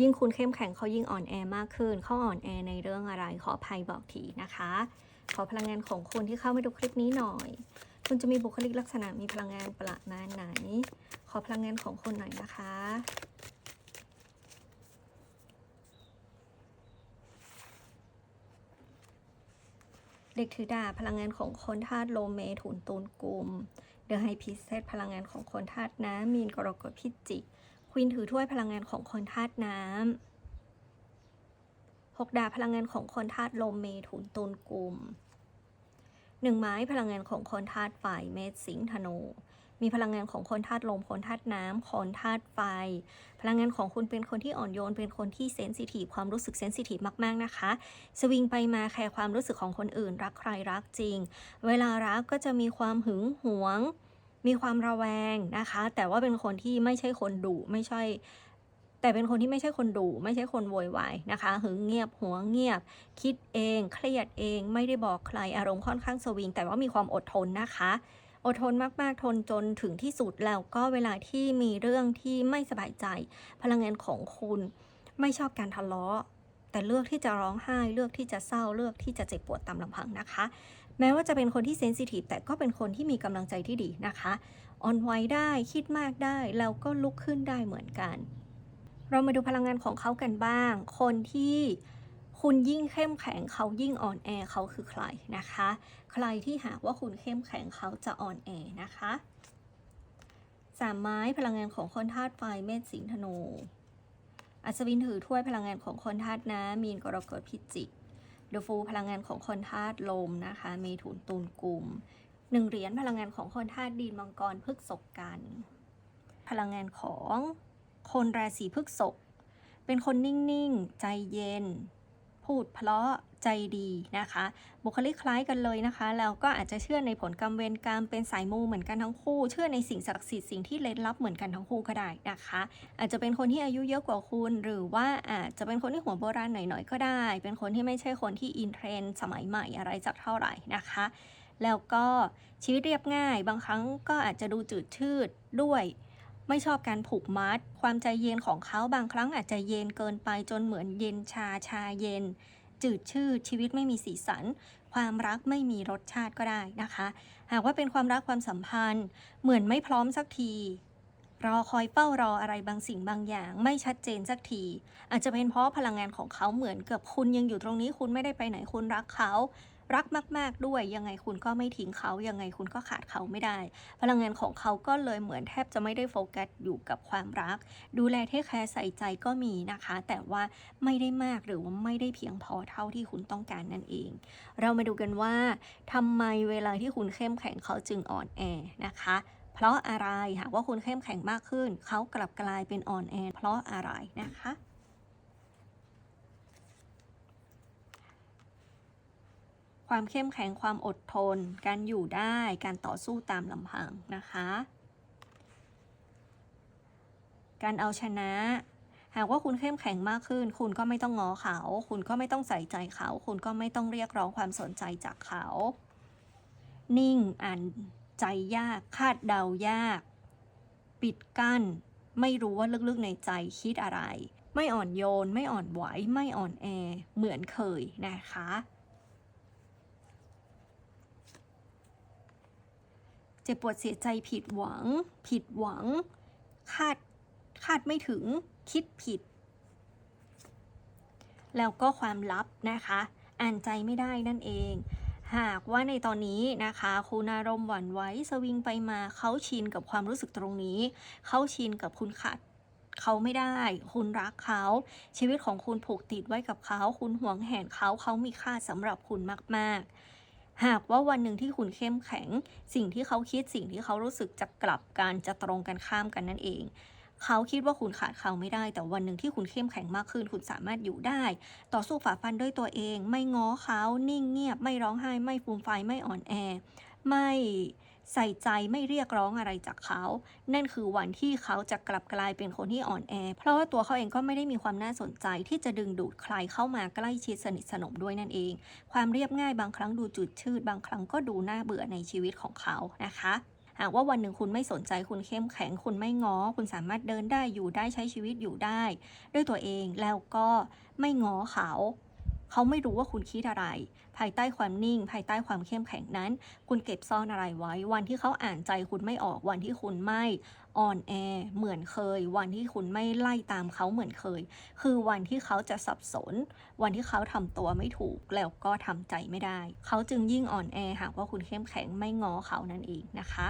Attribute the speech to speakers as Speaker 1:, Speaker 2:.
Speaker 1: ยิ่งคุณเข้มแข็งเขายิ่งอ่อนแอมากขึ้นเขาอ่อนแอในเรื่องอะไรขออภัยบอกทีนะคะ ขอพลังงานของคุณที่เข้ามาดูคลิปนี้หน่อย คุณจะมีบุคลิกลักษณะมีพลังงานประมาณไหน ขอพลังงานของคุณหน่อยนะคะเด็กถือดาบพลังงานของคนธาตุโลเมถุนตูนกลุ่มเดอะไฮพิเซตพลังงานของคนธาตุน้ำมีนกรกฎพิจิก ควีนถือถ้วยพลังงานของคนธาตุน้ำหกดาบพลังงานของคนธาตุลมเมถุนตูนกลุ่มหนึ่งไม้พลังงานของคนธาตุไฟเมษสิงห์ธนู มีพลังงานของคนธาตุลมคนธาตุน้ำคนธาตุไฟ พลังงานของคุณเป็นคนที่อ่อนโยนเป็นคนที่เซนซิทีฟความรู้สึกเซนซิทีฟมากๆนะคะ สวิงไปมาแคร์ความรู้สึกของคนอื่น รักใครรักจริง เวลารักก็จะมีความหึงหวง มีความระแวงนะคะ แต่ว่าเป็นคนที่ไม่ใช่คนดุไม่ใช่ แต่เป็นคนที่ไม่ใช่คนดุไม่ใช่คนโวยวายนะคะ หึงเงียบหัวเงียบ คิดเอง เครียดเอง ไม่ได้บอกใครอารมณ์ค่อนข้างสวิง แต่ว่ามีความอดทนนะคะอดทนมากๆ ทนจนถึงที่สุดแล้วก็เวลาที่มีเรื่องที่ไม่สบายใจ พลังงานของคุณไม่ชอบการทะเลาะ แต่เลือกที่จะร้องไห้ เลือกที่จะเศร้า เลือกที่จะเจ็บปวดตามลำพังนะคะ แม้ว่าจะเป็นคนที่เซนซิทีฟแต่ก็เป็นคนที่มีกำลังใจที่ดีนะคะอ่อนไหวได้คิดมากได้แล้วก็ลุกขึ้นได้เหมือนกัน เรามาดูพลังงานของเขากันบ้าง คนที่คุณยิ่งเข้มแข็งเขายิ่งอ่อนแอเขาคือใครนะคะ ใครที่หากว่าคุณเข้มแข็งเขาจะอ่อนแอนะคะสามไม้พลังงานของคนธาตุไฟเมษสิงห์ธนูอัศวินถือถ้วยพลังงานของคนธาตุน้ำมีนกรกฎพิจิก เดอะฟูพลังงานของคนธาตุลมนะคะ เมถุนตูนกลุ่มหนึ่งเหรียญพลังงานของคนธาตุดินมังกรพฤกษกกัน พลังงานของคนราศีพฤกษกเป็นคนนิ่ง ๆ ใจเย็น พูดเพราะใจดีนะคะ บุคลิกคล้ายกันเลยนะคะ แล้วก็อาจจะเชื่อในผลกรรมเวรกรรมเป็นสายมูเหมือนกันทั้งคู่ เชื่อในสิ่งศักดิ์สิทธิ์สิ่งที่เลึกลับเหมือนกันทั้งคู่ก็ได้นะคะ อาจจะเป็นคนที่อายุเยอะกว่าคุณ หรือว่าอาจจะเป็นคนที่หัวโบราณหน่อยๆก็ได้ เป็นคนที่ไม่ใช่คนที่อินเทรนด์สมัยใหม่อะไรสักเท่าไหร่นะคะ แล้วก็ชีวิตเรียบง่าย บางครั้งก็อาจจะดูจืดชืดด้วย ไม่ชอบการผูกมัด ความใจเย็นของเขาบางครั้งอาจจะเย็นเกินไปจนเหมือนเย็นชาชาเย็น จืดชืดชีวิตไม่มีสีสัน ความรักไม่มีรสชาติก็ได้นะคะ หากว่าเป็นความรักความสัมพันธ์ เหมือนไม่พร้อมสักทีรอคอยเฝ้ารออะไรบางสิ่งบางอย่างไม่ชัดเจนสักที อาจจะเป็นเพราะพลังงานของเขาเหมือนเกับคุณยังอยู่ตรงนี้คุณไม่ได้ไปไหนคุณรักเขา รักมาก ๆ ด้วยยังไงคุณก็ไม่ทิ้งเขายังไงคุณก็ขาดเขาไม่ได้ พลังงานของเขาก็เลยเหมือนแทบจะไม่ได้โฟกัสอยู่กับความรัก ดูแลเทคแคร์ใส่ใจก็มีนะคะ แต่ว่าไม่ได้มากหรือว่าไม่ได้เพียงพอเท่าที่คุณต้องการนั่นเอง เรามาดูกันว่าทำไมเวลาที่คุณเข้มแข็งเขาจึงอ่อนแอนะคะเพราะอะไรหากว่าคุณเข้มแข็งมากขึ้น เขากลับกลายเป็นอ่อนแอเพราะอะไรนะคะ ความเข้มแข็งความอดทน การอยู่ได้การต่อสู้ตามลำพังนะคะ การเอาชนะ หากว่าคุณเข้มแข็งมากขึ้น คุณก็ไม่ต้องง้อเขา คุณก็ไม่ต้องใส่ใจเขา คุณก็ไม่ต้องเรียกร้องความสนใจจากเขา นิ่งอ่านใจยาก คาดเดายาก ปิดกั้น ไม่รู้ว่าลึกๆในใจคิดอะไร ไม่อ่อนโยน ไม่อ่อนไหว ไม่อ่อนแอ เหมือนเคยนะคะ เจ็บปวดเสียใจผิดหวัง ผิดหวัง คาดคาดไม่ถึงคิดผิด แล้วก็ความลับนะคะ อ่านใจไม่ได้นั่นเอง หากว่าในตอนนี้นะคะคุณอารมณ์หวั่นไหวสวิงไปมาเขาชินกับความรู้สึกตรงนี้ เขาชินกับคุณขาดเขาไม่ได้ คุณรักเขา ชีวิตของคุณผูกติดไว้กับเขา คุณหวงแหนเขา เขามีค่าสำหรับคุณมาก ๆ หากว่าวันหนึ่งที่คุณเข้มแข็ง สิ่งที่เขาคิดสิ่งที่เขารู้สึกจะกลับการจะตรงกันข้ามกันนั่นเอง เขาคิดว่าคุณขาดเขาไม่ได้ แต่วันหนึ่งที่คุณเข้มแข็งมากขึ้น คุณสามารถอยู่ได้ ต่อสู้ฝ่าฟันด้วยตัวเอง ไม่ง้อเขานิ่งเงียบ ไม่ร้องไห้ ไม่ฟูมไฟไม่อ่อนแอ ไม่ ใส่ใจไม่เรียกร้องอะไรจากเขา นั่นคือวันที่เขาจะกลับกลายเป็นคนที่อ่อนแอ เพราะว่าตัวเขาเองก็ไม่ได้มีความน่าสนใจที่จะดึงดูดใครเข้ามาใกล้ชิดสนิทสนมด้วยนั่นเอง ความเรียบง่ายบางครั้งดูจุดชืดบางครั้งก็ดูน่าเบื่อในชีวิตของเขานะคะหากว่าวันหนึ่งคุณไม่สนใจคุณเข้มแข็ง คุณไม่ง้อ คุณสามารถเดินได้อยู่ได้ใช้ชีวิตอยู่ได้ ด้วยตัวเองแล้วก็ไม่ง้อเขา เขาไม่รู้ว่าคุณคิดอะไร ภายใต้ความนิ่ง ภายใต้ความเข้มแข็งนั้น คุณเก็บซ่อนอะไรไว้ วันที่เขาอ่านใจคุณไม่ออก วันที่คุณไม่อ่อนแอ เหมือนเคย วันที่คุณไม่ไล่ตามเขาเหมือนเคย คือวันที่เขาจะสับสน วันที่เขาทำตัวไม่ถูก แล้วก็ทำใจไม่ได้ เขาจึงยิ่งอ่อนแอหากว่าคุณเข้มแข็งไม่ง้อเขานั่นเองนะคะ